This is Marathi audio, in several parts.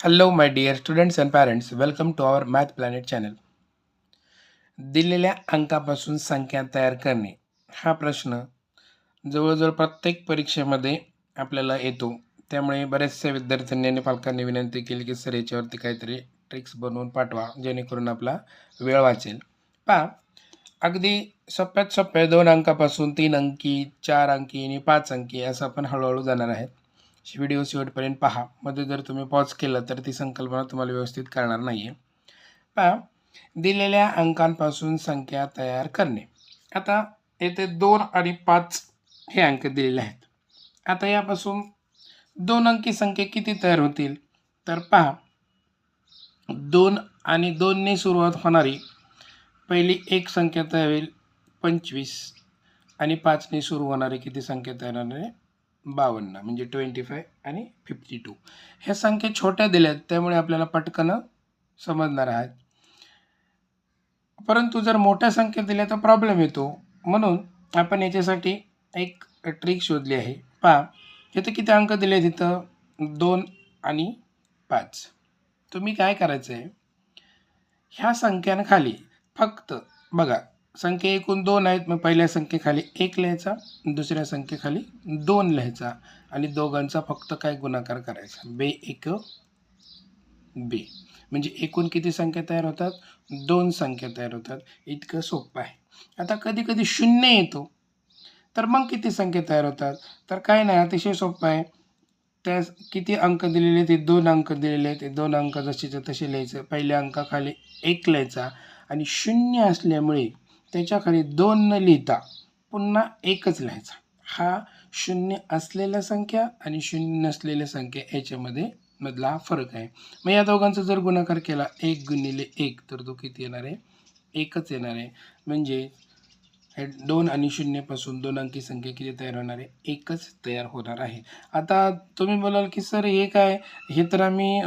Hello my dear students and parents welcome to our math planet channel दिलेल्या अंकापासून संख्या तयार करणे हा प्रश्न जवळजवळ प्रत्येक परीक्षेमध्ये आपल्याला येतो. त्यामुळे बऱ्याचशा विद्यार्थ्यांनी आणि पालकांनी विनंती केली की सर याच्यावरती काहीतरी ट्रिक्स बनवून पाठवा जेणेकरून आपला वेळ वाचेल. पहा अगदी सोप्यात सोप्या दोन अंकापासून तीन अंकी चार अंकी आणि पाच अंकी असं आपण हळूहळू जाणार आहेत. व्हिडिओ शेवटपर्यंत पहा. मध्ये जर तुम्ही पॉज केलं तर ती संकल्पना तुम्हाला व्यवस्थित करणार नाही आहे पहा. दिलेल्या अंकांपासून संख्या तयार करणे. आता येथे दोन आणि पाच हे अंक दिलेले आहेत. आता यापासून दोन अंकी संख्या किती तयार होतील? तर पहा. दोन आणि दोनने सुरुवात होणारी पहिली एक संख्या तयार होईल पंचवीस. आणि पाचने सुरू होणारी किती संख्या तयार होणार आहे? बावन्न म्हणजे ट्वेंटी फाय आणि फिफ्टी टू ह्या संख्या छोट्या दिल्या आहेत त्यामुळे आपल्याला पटकन समजणार आहेत. परंतु जर मोठ्या संख्येत दिल्या तर प्रॉब्लेम येतो. म्हणून आपण याच्यासाठी एक ट्रिक शोधली आहे. पहा इथं किती अंक दिले तिथं दोन आणि पाच. तुम्ही काय करायचं आहे ह्या संख्यांखाली फक्त बघा संख्या एकूण दोन आहेत मग पहिल्या संख्येखाली एक लिहायचा दुसऱ्या संख्येखाली दोन लिहायचा आणि दोघांचा फक्त काय गुणाकार करायचा? बे एक बे. म्हणजे एकूण किती संख्या तयार होतात? दोन संख्या तयार होतात. इतकं सोपं आहे. आता कधी कधी शून्य येतो. तर मग किती संख्या तयार होतात? तर काय नाही अतिशय सोपं आहे. त्या किती अंक दिलेले ते दोन अंक दिलेले ते दोन अंक जसेच्या तसे लिहायचं. पहिल्या अंकाखाली एक लिहायचा आणि शून्य असल्यामुळे त्याच्याखाली दोन न लिहिता पुन्हा एकच लिहायचा. हा शून्य असलेल्या संख्या आणि शून्य नसलेल्या संख्या याच्यामध्ये मधला हा फरक आहे. मग या दोघांचा जर गुणाकार केला एक गुणिले एक तर तो किती येणार आहे? एकच येणार आहे. म्हणजे हे दोन आणि शून्यपासून दोन अंकी संख्या किती तयार होणार आहे? एकच तयार होणार आहे. आता तुम्ही बोलाल की सर हे काय? हे तर आम्ही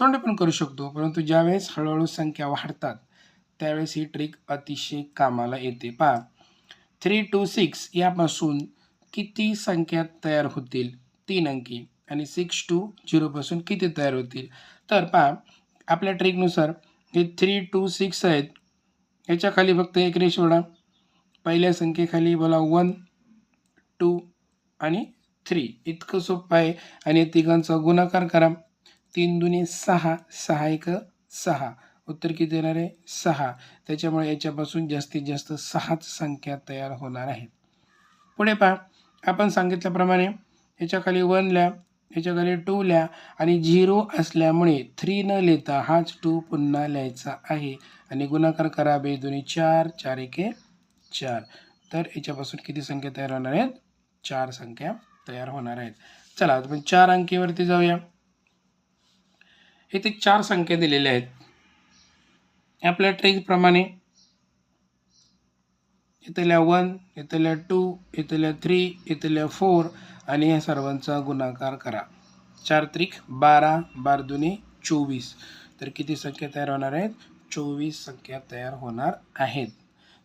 तोंडे पण करू शकतो. परंतु ज्यावेळेस हळूहळू संख्या वाढतात त्यावेळेस ही ट्रिक अतिशय कामाला येते. पहा. थ्री टू सिक्स यापासून किती संख्या तयार होतील? तीन अंकी. आणि सिक्स टू झिरोपासून किती तयार होतील? तर पहा. आपल्या ट्रिकनुसार हे थ्री टू सिक्स आहेत. याच्याखाली फक्त एक रेश ओढा. पहिल्या संख्येखाली बोला वन टू आणि थ्री इतकं सोपं आहे. आणि तिघांचा गुणाकार करा. तीन दुने सहा सहा एक सहा. उत्तर किती येणार आहे? सहा. त्याच्यामुळे याच्यापासून जास्तीत जास्त सहाच संख्या तयार होणार आहेत. पुढे पहा. आपण सांगितल्याप्रमाणे याच्याखाली वन लिहा ह्याच्याखाली टू लिहा आणि झिरो असल्यामुळे थ्री न लिहिता हाच टू पुन्हा लिहायचा आहे. आणि गुणाकार करा बे दोन्ही चार चार एके चार. तर याच्यापासून किती संख्या तयार होणार आहेत? चार संख्या तयार होणार आहेत. चला आपण चार अंकीवरती जाऊया. इथे चार संख्या दिलेल्या आहेत. आपल्या ट्रिकप्रमाणे इथल्या वन इथल्या टू इथल्या थ्री इथल्या फोर आणि या सर्वांचा गुणाकार करा. चार त्रिक बारा बार दुने चोवीस. तर किती संख्या तयार होणार आहेत? चोवीस संख्या तयार होणार आहेत.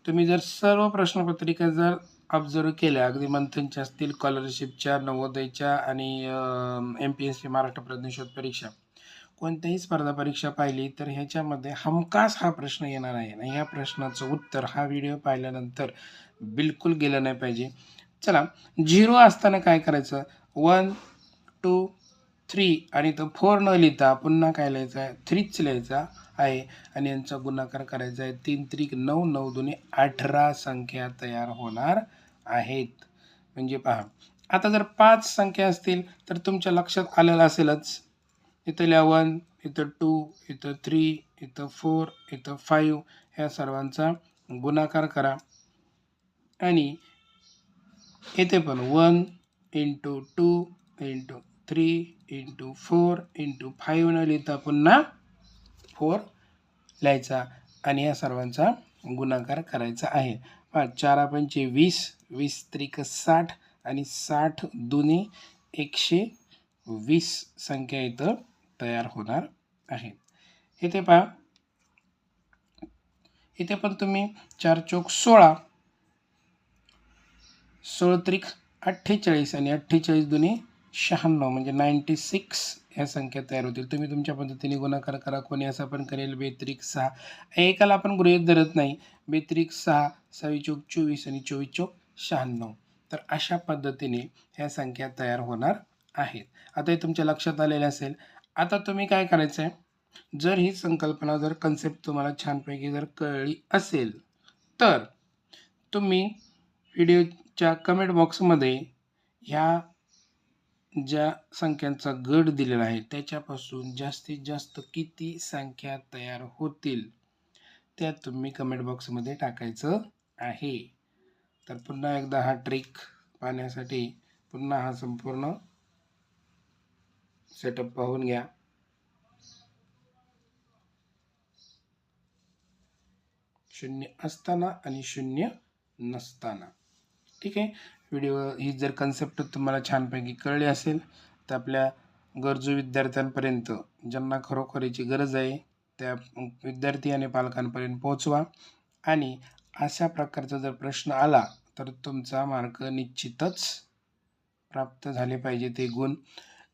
तुम्ही जर सर्व प्रश्नपत्रिका जर ऑब्झर्व केल्या अगदी मंथनच्या असतील स्कॉलरशिपच्या नवोदयच्या आणि M P S C Maharashtra प्रज्ञशोध परीक्षा कोणत्याही स्पर्धा परीक्षा पाहिली तर ह्याच्यामध्ये हमखास हा प्रश्न येणार आहे आणि ह्या प्रश्नाचं उत्तर हा व्हिडिओ पाहिल्यानंतर बिलकुल गेलं नाही पाहिजे. चला झिरो असताना काय करायचं? वन टू थ्री आणि तो फोर न लिहिता पुन्हा काय लिहायचं आहे? थ्रीच लिहायचा आहे आणि यांचा गुणाकार करायचा आहे. तीन त्रिक नऊ नऊ दोन्ही अठरा संख्या तयार होणार आहेत. म्हणजे पहा आता जर पाच संख्या असतील तर तुमच्या लक्षात आलेलं असेलच. इथं इलेवन इथं टू इथं थ्री इथं फोर इथं फाईव्ह ह्या सर्वांचा गुणाकार करा. आणि इथे पण one into two into three into four into five न लिहिता पुन्हा फोर लिहायचा आणि या सर्वांचा गुणाकार करायचा आहे. पाच चार पंचे वीस वीस त्रिक साठ आणि साठ दुने एकशे वीस संख्या इथं तयार होणार आहे. इथे पहा. इथे पण तुम्ही चार चौक सोळा सोळ त्रिक अठ्ठेचाळीस आणि अठ्ठेचाळीस दोन्ही शहाण्णव म्हणजे नाईन्टी सिक्स ह्या संख्या तयार होतील. तुम्ही तुमच्या पद्धतीने गुणाकार करा कोणी असं पण करेल बेत्रिक सहा. एकाला आपण गृहीत धरत नाही. बेत्रिक सहा सहावी चौक चोवीस आणि चोवीस चौक शहाण्णव. तर अशा पद्धतीने ह्या संख्या तयार होणार आहेत. आता हे तुमच्या लक्षात आलेलं असेल आता तुम्ही काय करायचं आहे जर ही संकल्पना जर कन्सेप्ट तुम्हाला छानपैकी जर कळली असेल तर तुम्ही व्हिडिओच्या कमेंट बॉक्समध्ये ह्या ज्या संख्यांचा गट दिलेला आहे त्याच्यापासून जास्तीत जास्त किती संख्या तयार होतील त्या तुम्ही कमेंट बॉक्समध्ये टाकायचं आहे. तर पुन्हा एकदा हा ट्रिक पाहण्यासाठी पुन्हा हा संपूर्ण सेटअप पाहून घ्या. शून्य असताना आणि शून्य नसताना. ठीक आहे? व्हिडिओ ही जर कन्सेप्ट तुम्हाला छानपैकी कळली असेल तर आपल्या गरजू विद्यार्थ्यांपर्यंत ज्यांना खरोखर याची गरज आहे त्या विद्यार्थी आणि पालकांपर्यंत पोहोचवा. आणि अशा प्रकारचा जर प्रश्न आला तर तुमचा मार्क निश्चितच प्राप्त झाले पाहिजे ते गुण.